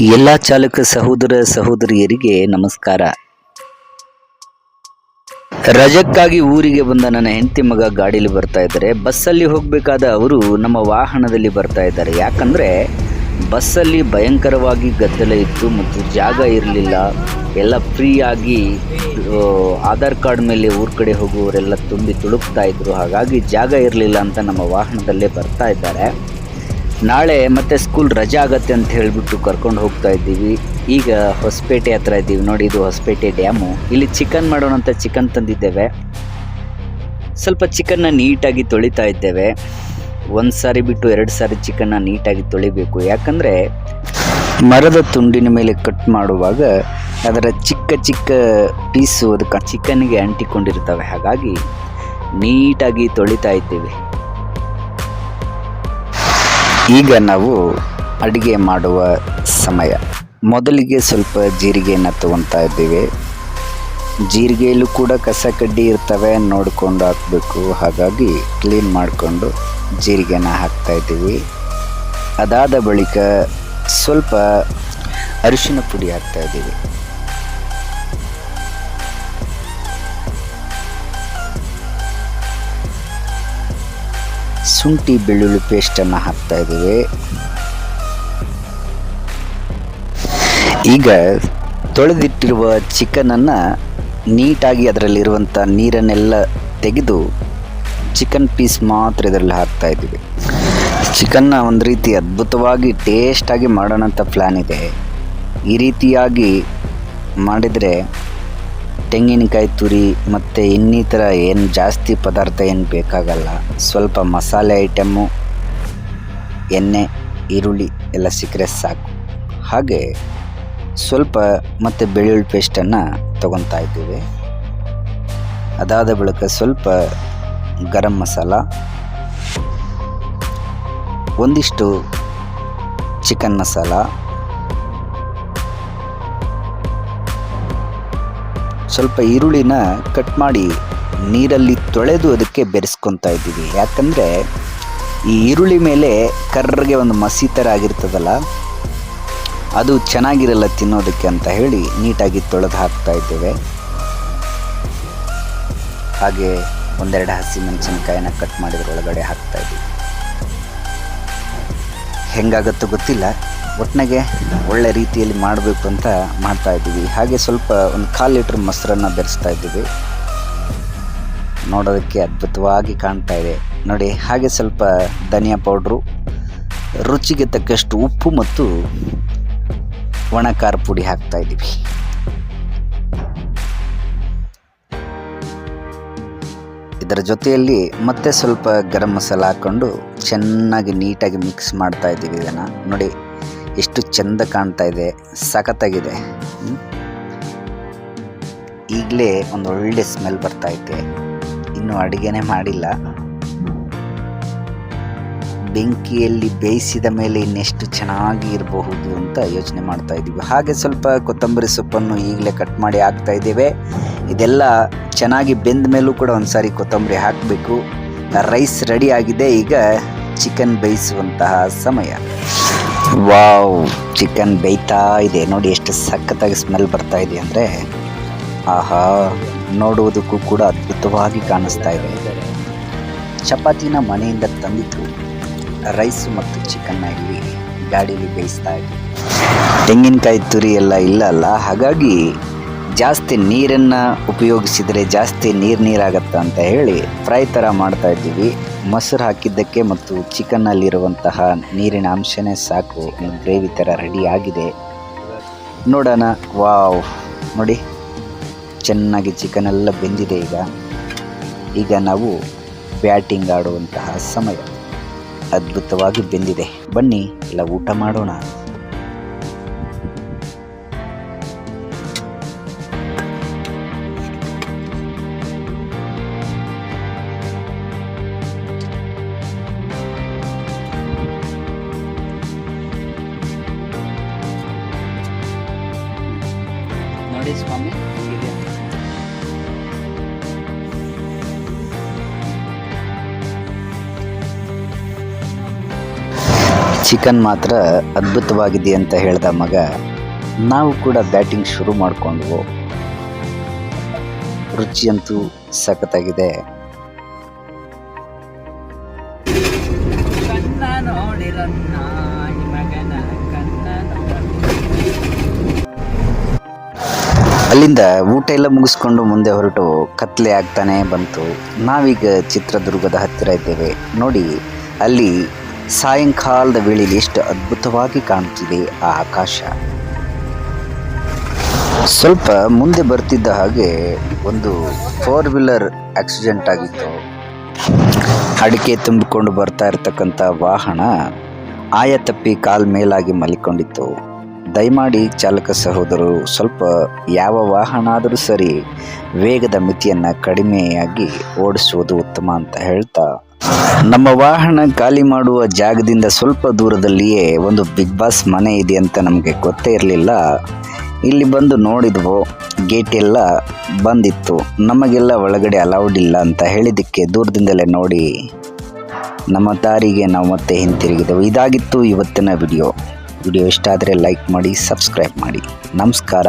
ಎಲ್ಲ ಚಾಲಕ ಸಹೋದರ ಸಹೋದರಿಯರಿಗೆ ನಮಸ್ಕಾರ. ರಜಕ್ಕಾಗಿ ಊರಿಗೆ ಬಂದ ನನ್ನ ಹೆಂಡತಿ ಮಗ ಗಾಡೀಲಿ ಬರ್ತಾ ಇದ್ದಾರೆ. ಬಸ್ಸಲ್ಲಿ ಹೋಗಬೇಕಾದ ಅವರು ನಮ್ಮ ವಾಹನದಲ್ಲಿ ಬರ್ತಾ ಇದ್ದಾರೆ. ಯಾಕಂದರೆ ಬಸ್ಸಲ್ಲಿ ಭಯಂಕರವಾಗಿ ಗದ್ದಲ ಇತ್ತು ಮತ್ತು ಜಾಗ ಇರಲಿಲ್ಲ. ಎಲ್ಲ ಫ್ರೀಯಾಗಿ ಆಧಾರ್ ಕಾರ್ಡ್ ಮೇಲೆ ಊರ ಕಡೆ ಹೋಗುವವರೆಲ್ಲ ತುಂಬಿ ತುಳುಕ್ತಾ ಇದ್ರು. ಹಾಗಾಗಿ ಜಾಗ ಇರಲಿಲ್ಲ ಅಂತ ನಮ್ಮ ವಾಹನದಲ್ಲೇ ಬರ್ತಾ ಇದ್ದಾರೆ. ನಾಳೆ ಮತ್ತೆ ಸ್ಕೂಲ್ ರಜೆ ಆಗತ್ತೆ ಅಂತ ಹೇಳಿಬಿಟ್ಟು ಕರ್ಕೊಂಡು ಹೋಗ್ತಾ ಇದ್ದೀವಿ. ಈಗ ಹೊಸಪೇಟೆ ಹತ್ರ ಇದ್ದೀವಿ. ನೋಡಿ, ಇದು ಹೊಸಪೇಟೆ ಡ್ಯಾಮು ಇಲ್ಲಿ ಚಿಕನ್ ಮಾಡೋಣ ಅಂತ ಚಿಕನ್ ತಂದಿದ್ದೇವೆ. ಸ್ವಲ್ಪ ಚಿಕನ್ನ ನೀಟಾಗಿ ತೊಳಿತಾ ಇದ್ದೇವೆ. ಒಂದು ಸಾರಿ ಬಿಟ್ಟು ಎರಡು ಸಾರಿ ಚಿಕನ್ನ ನೀಟಾಗಿ ತೊಳಿಬೇಕು. ಯಾಕಂದರೆ ಮರದ ತುಂಡಿನ ಮೇಲೆ ಕಟ್ ಮಾಡುವಾಗ ಅದರ ಚಿಕ್ಕ ಚಿಕ್ಕ ಪೀಸು ಅದಕ್ಕೆ ಚಿಕನ್ಗೆ ಅಂಟಿಕೊಂಡಿರ್ತವೆ. ಹಾಗಾಗಿ ನೀಟಾಗಿ ತೊಳಿತಾ ಇದ್ದೀವಿ. ಈಗ ನಾವು ಅಡುಗೆ ಮಾಡುವ ಸಮಯ. ಮೊದಲಿಗೆ ಸ್ವಲ್ಪ ಜೀರಿಗೆಯನ್ನು ತಗೊತಾ ಇದ್ದೀವಿ. ಜೀರಿಗೆಯಲ್ಲೂ ಕೂಡ ಕಸ ಕಡ್ಡಿ ಇರ್ತವೆ, ನೋಡಿಕೊಂಡು ಹಾಕಬೇಕು. ಹಾಗಾಗಿ ಕ್ಲೀನ್ ಮಾಡಿಕೊಂಡು ಜೀರಿಗೆನ ಹಾಕ್ತಾ ಇದ್ದೀವಿ. ಅದಾದ ಬಳಿಕ ಸ್ವಲ್ಪ ಅರಿಶಿನ ಪುಡಿ ಹಾಕ್ತಾ ಇದ್ದೀವಿ. ಶುಂಠಿ ಬೆಳ್ಳುಳ್ಳಿ ಪೇಸ್ಟನ್ನು ಹಾಕ್ತಾ ಇದ್ದೀವಿ. ಈಗ ತೊಳೆದಿಟ್ಟಿರುವ ಚಿಕನನ್ನು ನೀಟಾಗಿ ಅದರಲ್ಲಿರುವಂಥ ನೀರನ್ನೆಲ್ಲ ತೆಗೆದು ಚಿಕನ್ ಪೀಸ್ ಮಾತ್ರ ಇದರಲ್ಲಿ ಹಾಕ್ತಾ ಇದ್ದೀವಿ. ಚಿಕನ್ನ ಒಂದು ರೀತಿ ಅದ್ಭುತವಾಗಿ ಟೇಸ್ಟಾಗಿ ಮಾಡೋಣ ಅಂತ ಪ್ಲ್ಯಾನ್ ಇದೆ. ಈ ರೀತಿಯಾಗಿ ಮಾಡಿದರೆ ತೆಂಗಿನಕಾಯಿ ತುರಿ ಮತ್ತು ಇನ್ನಿತರ ಏನು ಜಾಸ್ತಿ ಪದಾರ್ಥ ಏನು ಬೇಕಾಗಲ್ಲ, ಸ್ವಲ್ಪ ಮಸಾಲೆ ಐಟಮ್ಮು ಎಣ್ಣೆ, ಈರುಳ್ಳಿ ಎಲ್ಲ ಸಿಕ್ಕರೆ ಸಾಕು. ಹಾಗೆ ಸ್ವಲ್ಪ ಮತ್ತು ಬೆಳ್ಳುಳ್ಳಿ ಪೇಸ್ಟನ್ನು ತೊಗೊತಾ ಇದ್ದೀವಿ. ಅದಾದ ಬಳಿಕ ಸ್ವಲ್ಪ ಗರಂ ಮಸಾಲ, ಒಂದಿಷ್ಟು ಚಿಕನ್ ಮಸಾಲ ಸ್ವಲ್ಪ ಈರುಳ್ಳಿನ ಕಟ್ ಮಾಡಿ ನೀರಲ್ಲಿ ತೊಳೆದು ಅದಕ್ಕೆ ಬೆರೆಸ್ಕೊತಾ ಇದ್ದೀವಿ. ಯಾಕಂದರೆ ಈ ಈರುಳ್ಳಿ ಮೇಲೆ ಕರ್ರಗೆ ಒಂದು ಮಸಿ ಥರ ಆಗಿರ್ತದಲ್ಲ, ಅದು ಚೆನ್ನಾಗಿರಲ್ಲ ತಿನ್ನೋದಕ್ಕೆ ಅಂತ ಹೇಳಿ ನೀಟಾಗಿ ತೊಳೆದು ಹಾಕ್ತಾ ಇದ್ದೇವೆ. ಹಾಗೆ ಒಂದೆರಡು ಹಸಿ ಮೆಣಸಿನಕಾಯಿನ ಕಟ್ ಮಾಡಿದ್ರ ಒಳಗಡೆ ಹಾಕ್ತಾ ಇದ್ದೀವಿ. ಹೆಂಗಾಗತ್ತೋ ಗೊತ್ತಿಲ್ಲ. ಒಟ್ಟಿನಾಗೆ ಒಳ್ಳೆ ರೀತಿಯಲ್ಲಿ ಮಾಡಬೇಕು ಅಂತ ಮಾಡ್ತಾ ಇದ್ದೀವಿ. ಹಾಗೆ ಸ್ವಲ್ಪ ಒಂದು ಕಾಲು ಲೀಟ್ರ್ ಮೊಸರನ್ನು ಬೆರೆಸ್ತಾ ಇದ್ದೀವಿ. ನೋಡೋದಕ್ಕೆ ಅದ್ಭುತವಾಗಿ ಕಾಣ್ತಾ ಇದೆ. ನೋಡಿ, ಹಾಗೆ ಸ್ವಲ್ಪ ಧನಿಯಾ ಪೌಡ್ರು, ರುಚಿಗೆ ತಕ್ಕಷ್ಟು ಉಪ್ಪು ಮತ್ತು ಒಣ ಖಾರ ಪುಡಿ ಹಾಕ್ತಾ ಇದ್ದೀವಿ. ಇದರ ಜೊತೆಯಲ್ಲಿ ಮತ್ತೆ ಸ್ವಲ್ಪ ಗರಂ ಮಸಾಲ ಹಾಕ್ಕೊಂಡು ಚೆನ್ನಾಗಿ ನೀಟಾಗಿ ಮಿಕ್ಸ್ ಮಾಡ್ತಾ ಇದ್ದೀವಿ ಇದನ್ನು. ನೋಡಿ ಎಷ್ಟು ಚೆಂದ ಕಾಣ್ತಾ ಇದೆ, ಸಖತ್ತಾಗಿದೆ? ಈಗಲೇ ಒಂದು ಒಳ್ಳೆ ಸ್ಮೆಲ್ ಬರ್ತಾ ಇದೆ ಇನ್ನೂ ಅಡುಗೆನೇ ಮಾಡಿಲ್ಲ. ಬೆಂಕಿಯಲ್ಲಿ ಬೇಯಿಸಿದ ಮೇಲೆ ಇನ್ನೆಷ್ಟು ಚೆನ್ನಾಗಿ ಇರಬಹುದು ಅಂತ ಯೋಚನೆ ಮಾಡ್ತಾ ಇದ್ದೀವಿ ಹಾಗೆ ಸ್ವಲ್ಪ ಕೊತ್ತಂಬರಿ ಸೊಪ್ಪನ್ನು ಈಗಲೇ ಕಟ್ ಮಾಡಿ ಹಾಕ್ತಾ ಇದ್ದೇವೆ. ಇದೆಲ್ಲ ಚೆನ್ನಾಗಿ ಬೆಂದ ಮೇಲೂ ಕೂಡ ಒಂದ್ಸಾರಿ ಕೊತ್ತಂಬರಿ ಹಾಕಬೇಕು. ರೈಸ್ ರೆಡಿ ಆಗಿದೆ. ಈಗ ಚಿಕನ್ ಬೇಯಿಸುವಂತಹ ಸಮಯ. ವಾವ್ ಚಿಕನ್ ಬೇಯ್ತಾ ಇದೆ. ನೋಡಿ ಎಷ್ಟು ಸಖತ್ತಾಗಿ ಸ್ಮೆಲ್ ಬರ್ತಾ ಇದೆ ಅಂದರೆ, ಆಹಾ, ನೋಡುವುದಕ್ಕೂ ಕೂಡ ಅದ್ಭುತವಾಗಿ ಕಾಣಿಸ್ತಾ ಇದೆ. ಚಪಾತಿನ ಮನೆಯಿಂದ ತಂದಿದ್ದು ರೈಸ್ ಮತ್ತು ಚಿಕನ್ನ ಇಲ್ಲಿ ಗಾಡೀಲಿ ಬೇಯಿಸ್ತಾ ಇದೆ ತೆಂಗಿನಕಾಯಿ ತುರಿ ಎಲ್ಲ ಇಲ್ಲ ಅಲ್ಲ? ಹಾಗಾಗಿ ಜಾಸ್ತಿ ನೀರನ್ನು ಉಪಯೋಗಿಸಿದರೆ ಜಾಸ್ತಿ ನೀರು ನೀರಾಗತ್ತೆ ಅಂತ ಹೇಳಿ ಫ್ರೈ ಥರ ಮಾಡ್ತಾ ಇದ್ದೀವಿ. ಮೊಸರು ಹಾಕಿದ್ದಕ್ಕೆ ಮತ್ತು ಚಿಕನ್ನಲ್ಲಿರುವಂತಹ ನೀರಿನ ಅಂಶನೇ ಸಾಕು. ಗ್ರೇವಿ ಥರ ರೆಡಿ ಆಗಿದೆ. ನೋಡೋಣ. ವಾವ್. ನೋಡಿ. ಚೆನ್ನಾಗಿ ಚಿಕನ್ ಎಲ್ಲ ಬೆಂದಿದೆ ಈಗ. ಈಗ ನಾವು ಬ್ಯಾಟಿಂಗ್ ಆಡುವಂತಹ ಸಮಯ. ಅದ್ಭುತವಾಗಿ ಬೆಂದಿದೆ. ಬನ್ನಿ, ಎಲ್ಲ ಊಟ ಮಾಡೋಣ. ನೋಡಿ ಸ್ವಾಮಿ. ಚಿಕನ್ ಮಾತ್ರ ಅದ್ಭುತವಾಗಿದೆ ಅಂತ ಹೇಳಿದ ಮಗ ನಾವು ಕೂಡ ಬ್ಯಾಟಿಂಗ್ ಶುರು ಮಾಡಿಕೊಂಡ್ವು. ರುಚಿಯಂತೂ ಸಖತ್ತಾಗಿದೆ. ನೋಡಿರನ್ನ ಅಲ್ಲಿಂದ ಊಟ ಎಲ್ಲ ಮುಗಿಸ್ಕೊಂಡು ಮುಂದೆ ಹೊರಟು ಕತ್ಲೆ ಆಗ್ತಾನೆ ಬಂತು. ನಾವೀಗ ಚಿತ್ರದುರ್ಗದ ಹತ್ತಿರ ಇದ್ದೇವೆ. ನೋಡಿ, ಅಲ್ಲಿ ಸಾಯಂಕಾಲದ ವೇಳೆಯಲ್ಲಿ ಎಷ್ಟು ಅದ್ಭುತವಾಗಿ ಕಾಣುತ್ತಿದೆ ಆ ಆಕಾಶ. ಸ್ವಲ್ಪ ಮುಂದೆ ಬರ್ತಿದ್ದ ಹಾಗೆ ಒಂದು ಫೋರ್ ವೀಲರ್ ಆಕ್ಸಿಡೆಂಟ್ ಆಗಿತ್ತು. ಅಡಿಕೆ ತುಂಬಿಕೊಂಡು ಬರ್ತಾ ಇರತಕ್ಕಂಥ ವಾಹನ ಆಯ ತಪ್ಪಿ ಕಾಲ್ ಮೇಲಾಗಿ ಮಲಿಕೊಂಡಿತ್ತು. ದಯಮಾಡಿ ಚಾಲಕ ಸಹೋದರರು, ಸ್ವಲ್ಪ ಯಾವ ವಾಹನ ಆದರೂ ಸರಿ ವೇಗದ ಮಿತಿಯನ್ನು ಕಡಿಮೆಯಾಗಿ ಓಡಿಸುವುದು ಉತ್ತಮ ಅಂತ ಹೇಳ್ತಾ, ನಮ್ಮ ವಾಹನ ಖಾಲಿ ಮಾಡುವ ಜಾಗದಿಂದ ಸ್ವಲ್ಪ ದೂರದಲ್ಲಿಯೇ ಒಂದು ಬಿಗ್ ಬಾಸ್ ಮನೆ ಇದೆ ಅಂತ ನಮಗೆ ಗೊತ್ತೇ ಇರಲಿಲ್ಲ. ಇಲ್ಲಿ ಬಂದು ನೋಡಿದ್ವು ಗೇಟ್ ಎಲ್ಲ ಬಂದಿತ್ತು. ನಮಗೆಲ್ಲ ಒಳಗಡೆ ಅಲೌಡ್ ಇಲ್ಲ ಅಂತ ಹೇಳಿದ್ದಕ್ಕೆ ದೂರದಿಂದಲೇ ನೋಡಿ. ನಮ್ಮ ದಾರಿಗೆ ನಾವು ಮತ್ತೆ ಹಿಂತಿರುಗಿದೆವು. ಇದಾಗಿತ್ತು ಇವತ್ತಿನ ವಿಡಿಯೋ ವಿಡಿಯೋ ಇಷ್ಟ ಆದರೆ ಲೈಕ್ ಮಾಡಿ ಸಬ್ಸ್ಕ್ರೈಬ್ ಮಾಡಿ. ನಮಸ್ಕಾರ.